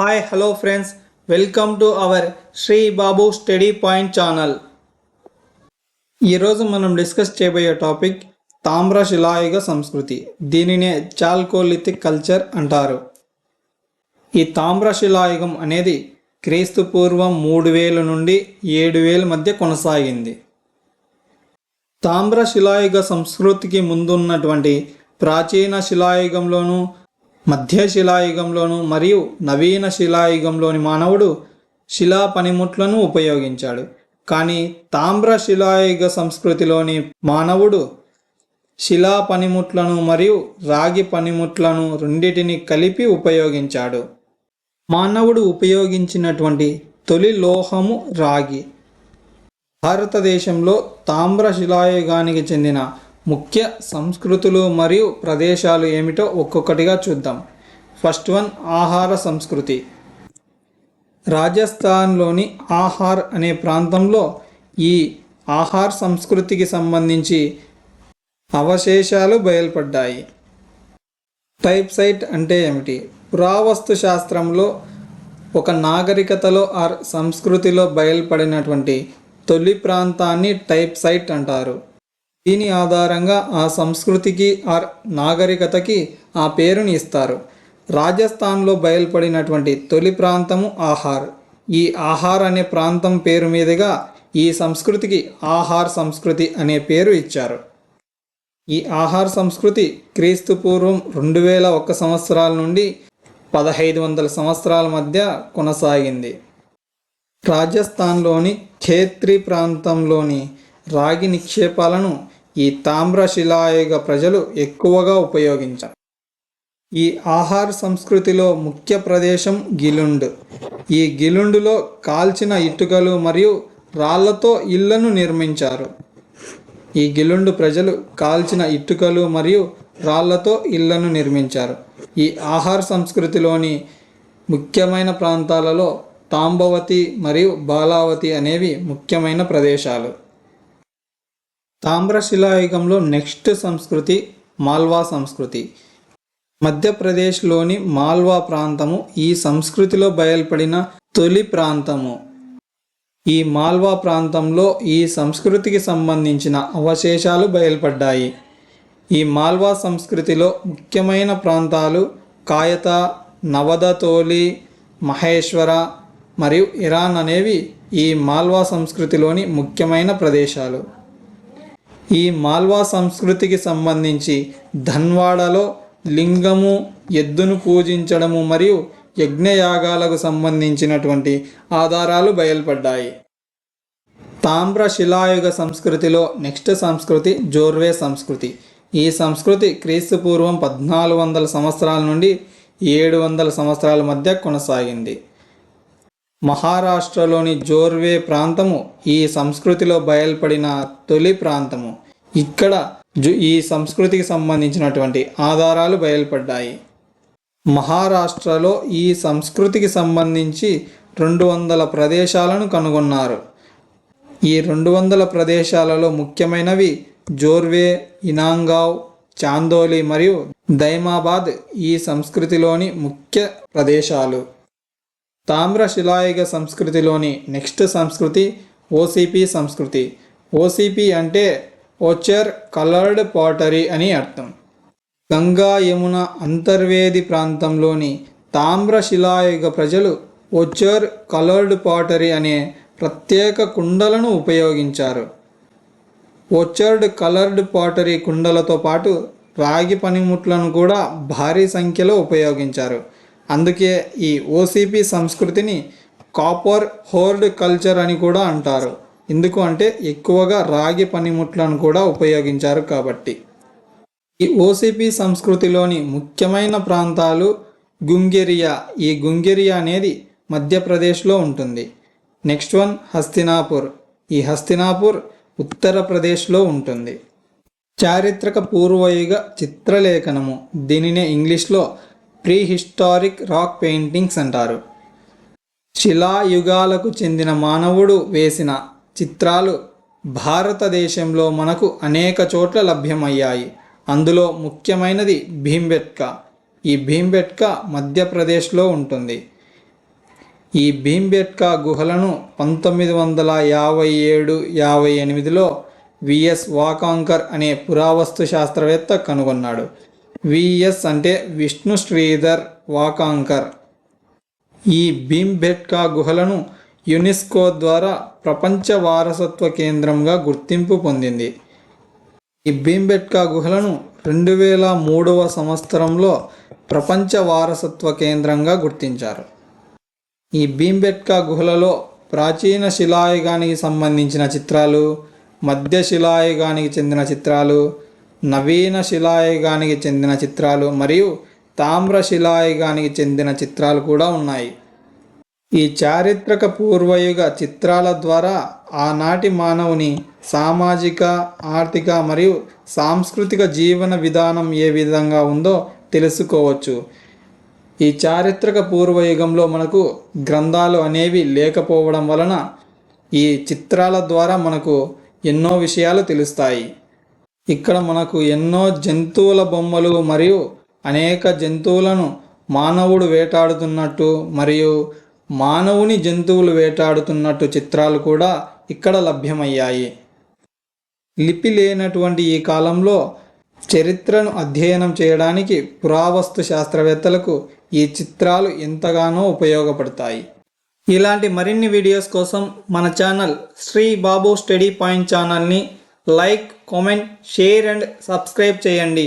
Hi hello friends welcome to our Shri Babu study point channel ఈరోజు మనం discuss చేయబోయే topic తామ్ర శిలాయుగ సంస్కృతి. దీనినే చాల్కోలిథిక్ కల్చర్ అంటారు. ఈ తామ్ర శిలాయుగం అనేది క్రీస్తు పూర్వం మూడు వేల నుండి ఏడు వేల మధ్య కొనసాగింది. తామ్ర శిలాయుగ సంస్కృతికి ముందున్నటువంటి ప్రాచీన శిలాయుగంలోనూ మధ్య శిలాయుగంలోను మరియు నవీన శిలాయుగంలోని మానవుడు శిలా పనిముట్లను ఉపయోగించాడు. కానీ తామ్ర శిలాయుగ సంస్కృతిలోని మానవుడు శిలా పనిముట్లను మరియు రాగి పనిముట్లను రెండింటిని కలిపి ఉపయోగించాడు. మానవుడు ఉపయోగించినటువంటి తొలి లోహము రాగి. భారతదేశంలో తామ్ర శిలాయుగానికి చెందిన ముఖ్య సంస్కృతులు మరియు ప్రదేశాలు ఏమిటో ఒక్కొక్కటిగా చూద్దాం. ఫస్ట్ వన్ ఆహార సంస్కృతి. రాజస్థాన్లోని ఆహార్ అనే ప్రాంతంలో ఈ ఆహార్ సంస్కృతికి సంబంధించి అవశేషాలు బయలుపడ్డాయి. టైప్ సైట్ అంటే ఏమిటి? పురావస్తు శాస్త్రంలో ఒక నాగరికతలో ఆర్ సంస్కృతిలో బయలుపడినటువంటి తొలి ప్రాంతాన్ని టైప్ సైట్ అంటారు. దీని ఆధారంగా ఆ సంస్కృతికి ఆర్ నాగరికతకి ఆ పేరుని ఇస్తారు. రాజస్థాన్లో బయలుపడినటువంటి తొలి ప్రాంతము ఆహార్. ఈ ఆహార్ అనే ప్రాంతం పేరు మీదుగా ఈ సంస్కృతికి ఆహార్ సంస్కృతి అనే పేరు ఇచ్చారు. ఈ ఆహార సంస్కృతి క్రీస్తు పూర్వం రెండు వేల ఒక్క సంవత్సరాల నుండి పదహైదు వందల సంవత్సరాల మధ్య కొనసాగింది. రాజస్థాన్లోని ఖేత్రి ప్రాంతంలోని రాగి నిక్షేపాలను ఈ తామ్ర శిలాయుగ ప్రజలు ఎక్కువగా ఉపయోగించారు. ఈ ఆహార సంస్కృతిలో ముఖ్య ప్రదేశం గిలుండ్. ఈ గిలుండులో కాల్చిన ఇటుకలు మరియు రాళ్ళతో ఇళ్ళను నిర్మించారు. ఈ గిలుండు ప్రజలు కాల్చిన ఇటుకలు మరియు రాళ్ళతో ఇళ్ళను నిర్మించారు. ఈ ఆహార సంస్కృతిలోని ముఖ్యమైన ప్రాంతాలలో తాంబవతి మరియు బాలావతి అనేవి ముఖ్యమైన ప్రదేశాలు. తామ్రశిలాయుగంలో నెక్స్ట్ సంస్కృతి మాల్వా సంస్కృతి. మధ్యప్రదేశ్లోని మాల్వా ప్రాంతము ఈ సంస్కృతిలో బయల్పడిన తొలి ప్రాంతము. ఈ మాల్వా ప్రాంతంలో ఈ సంస్కృతికి సంబంధించిన అవశేషాలు బయలుపడ్డాయి. ఈ మాల్వా సంస్కృతిలో ముఖ్యమైన ప్రాంతాలు కాయత నవదతోలి మహేశ్వర మరియు ఇరాన్ అనేవి ఈ మాల్వా సంస్కృతిలోని ముఖ్యమైన ప్రదేశాలు. ఈ మాల్వా సంస్కృతికి సంబంధించి ధన్వాడలో లింగము ఎద్దును పూజించడము మరియు యజ్ఞయాగాలకు సంబంధించినటువంటి ఆధారాలు బయలుపడ్డాయి. తామ్ర శిలాయుగ సంస్కృతిలో నెక్స్ట్ సంస్కృతి జోర్వే సంస్కృతి. ఈ సంస్కృతి క్రీస్తు పూర్వం పద్నాలుగు వందల సంవత్సరాల నుండి ఏడు వందల సంవత్సరాల మధ్య కొనసాగింది. మహారాష్ట్రలోని జోర్వే ప్రాంతము ఈ సంస్కృతిలో బయల్పడిన తొలి ప్రాంతము. ఇక్కడ జు ఈ సంస్కృతికి సంబంధించినటువంటి ఆధారాలు బయలుపడ్డాయి. మహారాష్ట్రలో ఈ సంస్కృతికి సంబంధించి రెండు వందల ప్రదేశాలను కనుగొన్నారు. ఈ రెండు వందల ప్రదేశాలలో ముఖ్యమైనవి జోర్వే ఇనాంగావ్ చాందోలి మరియు దైమాబాద్ ఈ సంస్కృతిలోని ముఖ్య ప్రదేశాలు. తామ్ర శిలాయుగ సంస్కృతిలోని నెక్స్ట్ సంస్కృతి ఓసిపి సంస్కృతి. ఓసిపి అంటే ఓచర్ కలర్డ్ పాటరీ అని అర్థం. గంగా యమున అంతర్వేది ప్రాంతంలోని తామ్ర శిలాయుగ ప్రజలు ఓచర్ కలర్డ్ పాటరీ అనే ప్రత్యేక కుండలను ఉపయోగించారు. ఓచర్డ్ కలర్డ్ పాటరీ కుండలతో పాటు రాగి పనిముట్లను కూడా భారీ సంఖ్యలో ఉపయోగించారు. అందుకే ఈ ఓసిపి సంస్కృతిని కాపర్ హోర్డ్ కల్చర్ అని కూడా అంటారు. ఎందుకు అంటే ఎక్కువగా రాగి పనిముట్లను కూడా ఉపయోగించారు కాబట్టి. ఈ ఓసిపి సంస్కృతిలోని ముఖ్యమైన ప్రాంతాలు గుంగెరియా. ఈ గుంగెరియా అనేది మధ్యప్రదేశ్లో ఉంటుంది. Next one Hastinapur. ఈ హస్తినాపూర్ ఉత్తరప్రదేశ్లో ఉంటుంది. చారిత్రక పూర్వయుగ చిత్రలేఖనము. దీనినే ఇంగ్లీష్లో ప్రీ హిస్టారిక్ రాక్ పెయింటింగ్స్ అంటారు. శిలాయుగాలకు చెందిన మానవుడు వేసిన చిత్రాలు భారతదేశంలో మనకు అనేక చోట్ల లభ్యమయ్యాయి. అందులో ముఖ్యమైనది భీంబెట్కా. ఈ భీంబెట్కా మధ్యప్రదేశ్లో ఉంటుంది. ఈ భీంబెట్కా గుహలను పంతొమ్మిది వందల యాభై ఏడు యాభై ఎనిమిదిలో విఎస్ వాకాంకర్ అనే పురావస్తు శాస్త్రవేత్త కనుగొన్నాడు. విఎస్ అంటే విష్ణు శ్రీధర్ వాకాంకర్. ఈ భీంబెట్కా గుహలను యునెస్కో ద్వారా ప్రపంచ వారసత్వ కేంద్రంగా గుర్తింపు పొందింది. ఈ భీంబెట్కా గుహలను రెండు వేల మూడవ సంవత్సరంలో ప్రపంచ వారసత్వ కేంద్రంగా గుర్తించారు. ఈ భీంబెట్కా గుహలలో ప్రాచీన శిలాయుగానికి సంబంధించిన చిత్రాలు మధ్య శిలాయుగానికి చెందిన చిత్రాలు నవీన శిలాయుగానికి చెందిన చిత్రాలు మరియు తామ్ర శిలాయుగానికి చెందిన చిత్రాలు కూడా ఉన్నాయి. ఈ చారిత్రక పూర్వయుగ చిత్రాల ద్వారా ఆనాటి మానవుని సామాజిక ఆర్థిక మరియు సాంస్కృతిక జీవన విధానం ఏ విధంగా ఉందో తెలుసుకోవచ్చు. ఈ చారిత్రక పూర్వయుగంలో మనకు గ్రంథాలు అనేవి లేకపోవడం వలన ఈ చిత్రాల ద్వారా మనకు ఎన్నో విషయాలు తెలుస్తాయి. ఇక్కడ మనకు ఎన్నో జంతువుల బొమ్మలు మరియు అనేక జంతువులను మానవుడు వేటాడుతున్నట్టు మరియు మానవుని జంతువులు వేటాడుతున్నట్టు చిత్రాలు కూడా ఇక్కడ లభ్యమయ్యాయి. లిపి లేనటువంటి ఈ కాలంలో చరిత్రను అధ్యయనం చేయడానికి పురావస్తు శాస్త్రవేత్తలకు ఈ చిత్రాలు ఎంతగానో ఉపయోగపడతాయి. ఇలాంటి మరిన్ని వీడియోస్ కోసం మన channel Shri Babu study point ఛానల్ని like comment share and subscribe చేయండి.